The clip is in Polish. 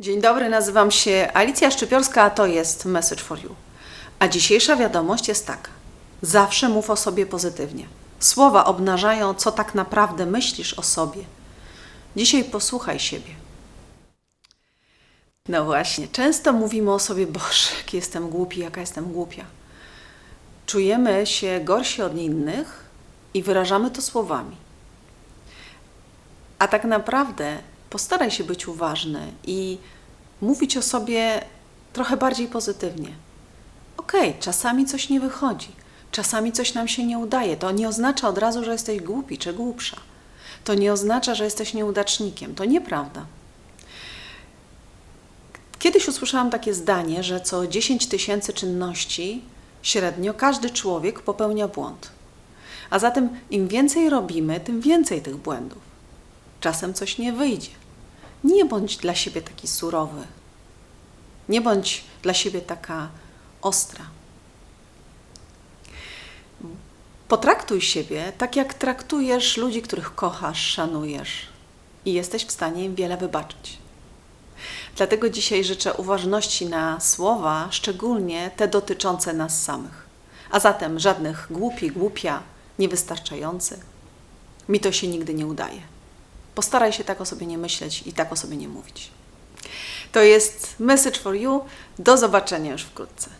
Dzień dobry, nazywam się Alicja Szczypiorska, a to jest Message for You. A dzisiejsza wiadomość jest taka. Zawsze mów o sobie pozytywnie. Słowa obnażają, co tak naprawdę myślisz o sobie. Dzisiaj posłuchaj siebie. No właśnie, często mówimy o sobie, Boże, jaki jestem głupi, jaka jestem głupia. Czujemy się gorsi od innych i wyrażamy to słowami. A tak naprawdę postaraj się być uważny i mówić o sobie trochę bardziej pozytywnie. Okej, czasami coś nie wychodzi, czasami coś nam się nie udaje. To nie oznacza od razu, że jesteś głupi czy głupsza. To nie oznacza, że jesteś nieudacznikiem. To nieprawda. Kiedyś usłyszałam takie zdanie, że co 10 tysięcy czynności średnio każdy człowiek popełnia błąd. A zatem im więcej robimy, tym więcej tych błędów. Czasem coś nie wyjdzie. Nie bądź dla siebie taki surowy. Nie bądź dla siebie taka ostra. Potraktuj siebie tak, jak traktujesz ludzi, których kochasz, szanujesz i jesteś w stanie im wiele wybaczyć. Dlatego dzisiaj życzę uważności na słowa, szczególnie te dotyczące nas samych. A zatem żadnych głupi, głupia, niewystarczający. Mi to się nigdy nie udaje. Postaraj się tak o sobie nie myśleć i tak o sobie nie mówić. To jest Message for You. Do zobaczenia już wkrótce.